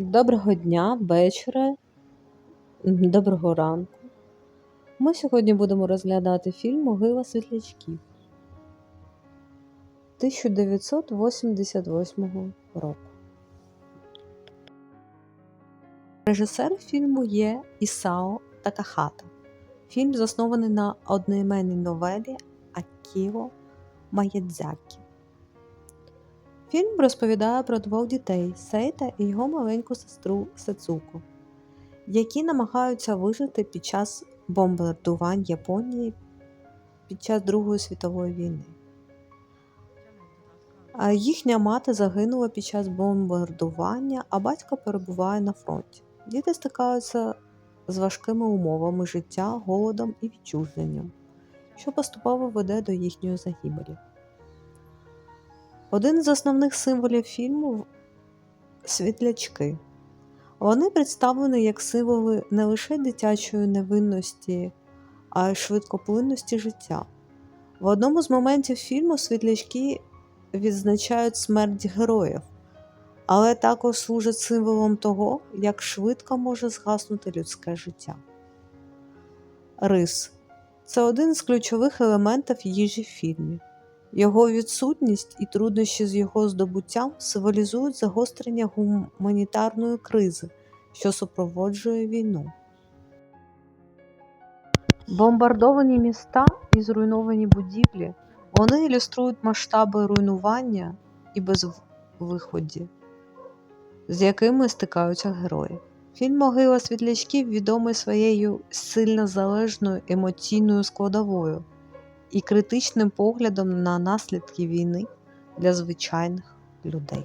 Доброго дня, вечора, доброго ранку. Ми сьогодні будемо розглядати фільм Могила світлячків 1988 року. Режисер фільму є Ісао Такахата. Фільм заснований на одноіменній новелі Акіо Маядзакі. Фільм розповідає про двох дітей Сейта і його маленьку сестру Сацуко, які намагаються вижити під час бомбардувань Японії під час Другої світової війни. А їхня мати загинула під час бомбардування, а батько перебуває на фронті. Діти стикаються з важкими умовами життя, голодом і відчуженням, що поступово веде до їхньої загибелі. Один з основних символів фільму світлячки. Вони представлені як символи не лише дитячої невинності, а й швидкоплинності життя. В одному з моментів фільму світлячки відзначають смерть героїв, але також служать символом того, як швидко може згаснути людське життя. Рис це один з ключових елементів їжі в фільмі. Його відсутність і труднощі з його здобуттям символізують загострення гуманітарної кризи, що супроводжує війну. Бомбардовані міста і зруйновані будівлі вони ілюструють масштаби руйнування і безвиході, з якими стикаються герої. Фільм Могила світлячків відомий своєю сильно залежною емоційною складовою і критичним поглядом на наслідки війни для звичайних людей.